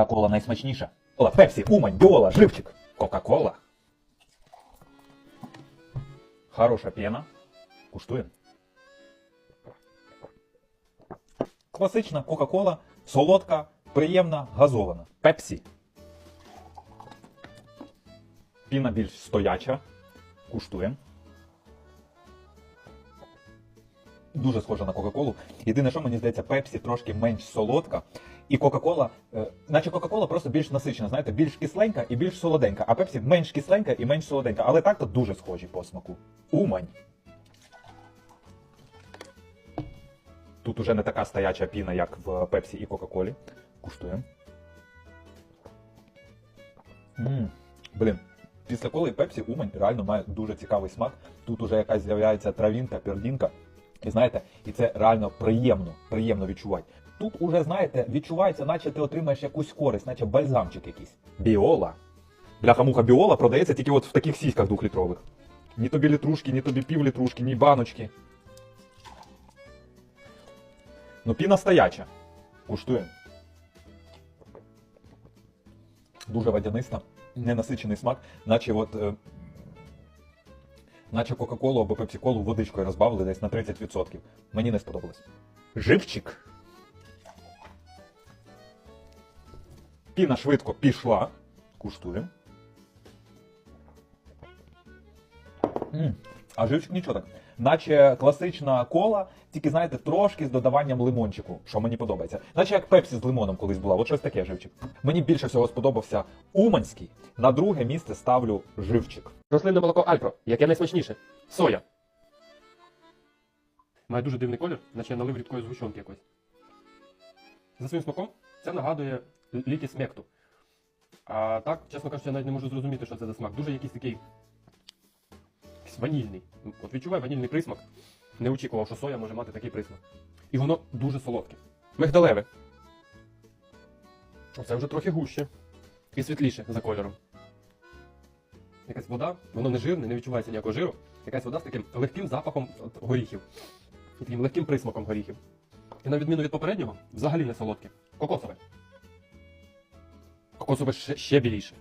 Яка кола найсмачніша? Кола, пепсі, умань, біола, живчик. Кока-кола. Хороша пена. Куштуємо. Класична Кока-Кола, солодка, приємна, газована. Пепсі. Піна більш стояча. Куштуємо. Дуже схожа на Кока-Колу. Єдине, що мені здається, Пепсі трошки менш солодка. І Кока-Кола, е, наче Кока-Кола просто більш насичена, знаєте, більш кисленька і більш солоденька, а Пепсі менш кисленька і менш солоденька. Але так то дуже схожі по смаку. Умань. Тут уже не така стояча піна, як в Пепсі і Кока-Колі. Куштуємо. Блін, після коли Пепсі Умань реально має дуже цікавий смак. Тут уже якась з'являється травінка, пердінка. І знаєте, і це реально приємно, приємно відчувати. Тут уже, знаєте, відчувається, наче ти отримаєш якусь користь, наче бальзамчик якийсь. Біола. Бляха-муха біола продається тільки от в таких сіськах двохлітрових. Ні тобі літрушки, ні тобі півлітрушки, ні баночки. Ну, піна стояча. Куштуємо. Дуже водяниста, ненасичений смак, наче от. Наче Кока-Колу або Пепсі-Колу водичкою розбавили десь на 30%. Мені не сподобалось. Живчик. Піна швидко пішла. Куштуємо. М, А живчик нічого так. Наче класична кола, тільки, знаєте, трошки з додаванням лимончику, що мені подобається. Наче як пепсі з лимоном колись була. От щось таке живчик. Мені більше всього сподобався Уманський. На друге місце ставлю живчик. Рослинне молоко Альпро, яке найсмачніше. Соя. Має дуже дивний колір, наче я налив рідкої згущенки якось. За своїм смаком це нагадує ліки смекту. А так, чесно кажучи, я навіть не можу зрозуміти, що це за смак. Дуже якийсь такий ванільний. От відчуваю ванільний присмак. Не очікував, що соя може мати такий присмак. І воно дуже солодке. Мигдалеве. Оце вже трохи гуще. І світліше за кольором. Якась вода, воно не жирне, не відчувається ніякого жиру. Якась вода з таким легким запахом от горіхів. І таким легким присмаком горіхів. І на відміну від попереднього, взагалі не солодке. Кокосове. Кокосове ще, ще біліше.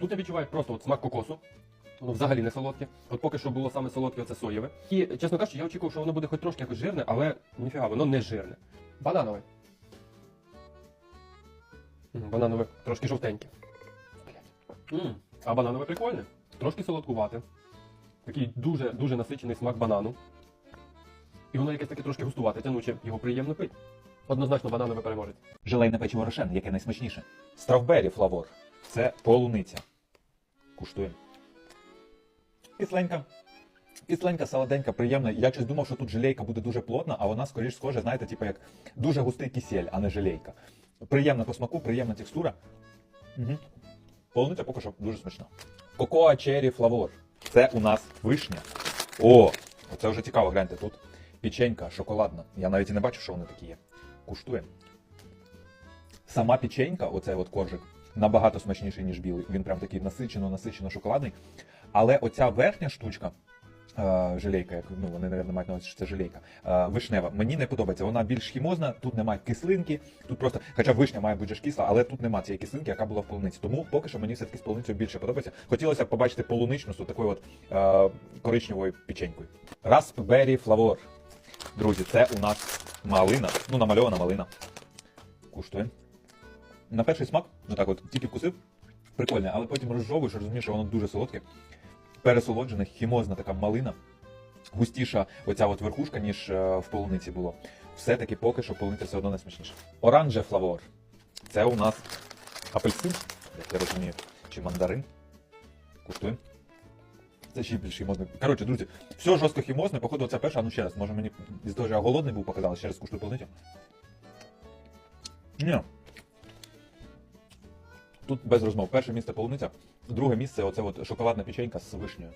Тут я відчуваю просто от смак кокосу. Воно взагалі не солодке. От поки що було саме солодке, це соєве. І, чесно кажучи, я очікував, що воно буде хоч трошки якось жирне, але ніфіга, воно не жирне. Бананове. Бананове трошки жовтеньке. М, А бананове прикольне. Трошки солодкувате. Такий дуже дуже насичений смак банану. І воно якесь таке трошки густувате, тянуче, його приємно пити. Однозначно бананове переможець. Желейне печиво рошен, яке найсмачніше. Стравбері флавор. Це полуниця. Куштуємо. Кисленька. Кисленька, солоденька, приємна. Я щось думав, що тут желейка буде дуже плотна, а вона скоріш схожа, знаєте, типу як дуже густий кисель, а не желейка. Приємна по смаку, приємна текстура. Угу. Полуниця поки що дуже смачна. Кокоа Черрі Флавор. Це у нас вишня. О, це вже цікаво, гляньте, тут печенька шоколадна. Я навіть і не бачу, що вони такі є. Куштуємо. Сама печенька, оцей от коржик, набагато смачніший, ніж білий. Він прям такий насичено, насичено шоколадний. Але оця верхня штучка, е, желейка, як ну вони наверное, мають на увазі, що це желейка, е, вишнева, мені не подобається. Вона більш хімозна, тут немає кислинки, тут просто, хоча вишня має бути ж кисла, але тут немає цієї кислинки, яка була в полуниці. Тому поки що мені все-таки з полуницею більше подобається. Хотілося б побачити полуничну з такою от е, коричневою печенькою. Raspberry Flavor. Друзі, це у нас малина, ну намальована малина. Куштуємо. На перший смак, ну так от, тільки вкусив, прикольне, але потім розжовуєш, розумієш, що воно дуже солодке, пересолоджене, хімозна така малина, густіша оця от верхушка, ніж е, в полуниці було. Все-таки поки що полуниця все одно найсмачніша. Оранже флавор. Це у нас апельсин, як я розумію, чи мандарин. Куштуємо. Це ще більш хімозне. Коротше, друзі, все жорстко хімозне, походу, це перша, ну ще раз, може мені з того, що я голодний був, показали, ще раз куштую полуницю. Ні. Тут без розмов. Перше місце полуниця, друге місце оце от шоколадна печенька з вишнею.